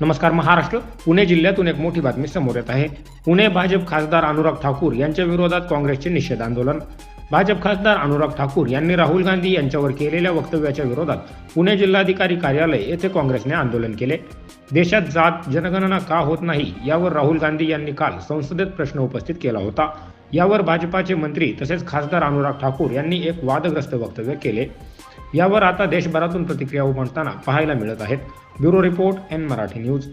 नमस्कार महाराष्ट्र. पुणे जिल्ह्यातून एक मोठी बातमी समोर येत आहे. पुणे भाजप खासदार अनुराग ठाकूर यांच्या विरोधात काँग्रेसचे निषेध आंदोलन. भाजप खासदार अनुराग ठाकूर यांनी राहुल गांधी यांच्यावर केलेल्या वक्तव्याच्या विरोधात पुणे जिल्हाधिकारी कार्यालय येथे काँग्रेसने आंदोलन केले. देशात जात जनगणना का होत नाही यावर राहुल गांधी यांनी काल संसदेत प्रश्न उपस्थित केला होता. यावर भाजपाचे मंत्री तसेच खासदार अनुराग ठाकूर यांनी एक वादग्रस्त वक्तव्य केले. यावर आता देशभरातून प्रतिक्रिया उमटताना पाहायला मिळत आहेत. Bureau report N Marathi news.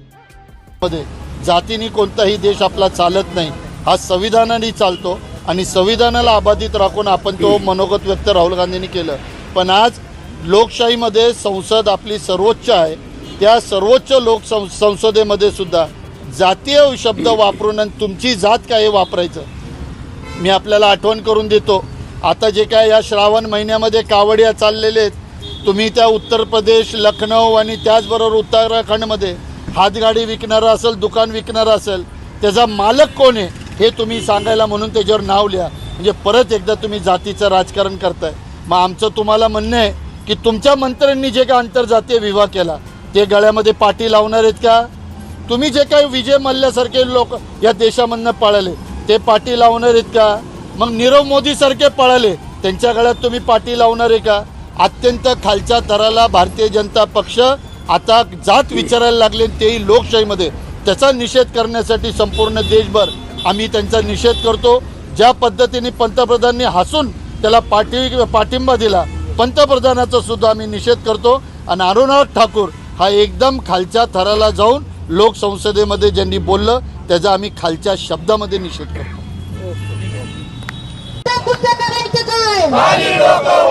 मध्ये जातीने कोणताही देश आपला चालत नाही. हा संविधानाने चालतो आणि संविधानाला अबाधित राखून आपण तो मनोगत व्यक्त राहुल गांधींनी केलं. पण आज लोकशाहीमध्ये संसद आपली सर्वोच्च आहे. त्या सर्वोच्च लोक संसदेमध्ये सुद्धा जातीय शब्द वापरून आणि तुमची जात काय वापरायचं मी आपल्याला आठवण करून देतो. आता जे काय या श्रावण महिन्यामध्ये कावडिया चाललेले आहेत तुम्ही त्या उत्तर प्रदेश लखनौ आणि त्याचबरोबर उत्तराखंडमध्ये हातगाडी विकणारा असेल दुकान विकणारा असेल त्याचा मालक कोण आहे हे तुम्ही सांगायला म्हणून त्याच्यावर नाव लिहा. म्हणजे परत एकदा तुम्ही जातीचं राजकारण करताय. मग आमचं तुम्हाला म्हणणं आहे की तुमच्या मंत्र्यांनी जे काय आंतरजातीय विवाह केला ते गळ्यामध्ये पाठी लावणार आहेत का? तुम्ही जे काही विजय मल्ल्यासारखे लोक या देशामधनं पळाले ते पाठी लावणार आहेत का? मग नीरव मोदीसारखे पळाले. त्यांच्या गळ्यात तुम्ही पाठी लावणार आहे का? अत्यंत खालच्या थराला भारतीय जनता पक्ष आता जात विचारायला लागले तेही लोकशाहीमध्ये. त्याचा निषेध करण्यासाठी संपूर्ण देशभर आम्ही त्यांचा निषेध करतो. ज्या पद्धतीने पंतप्रधानांनी हसून त्याला पाठी पाठिंबा दिला पंतप्रधानाचा सुद्धा आम्ही निषेध करतो. आणि अनुराग ठाकूर हा एकदम खालच्या थराला जाऊन लोकसंसदेमध्ये ज्यांनी बोललं त्याचा आम्ही खालच्या शब्दामध्ये निषेध करतो. कुठे करायचं काय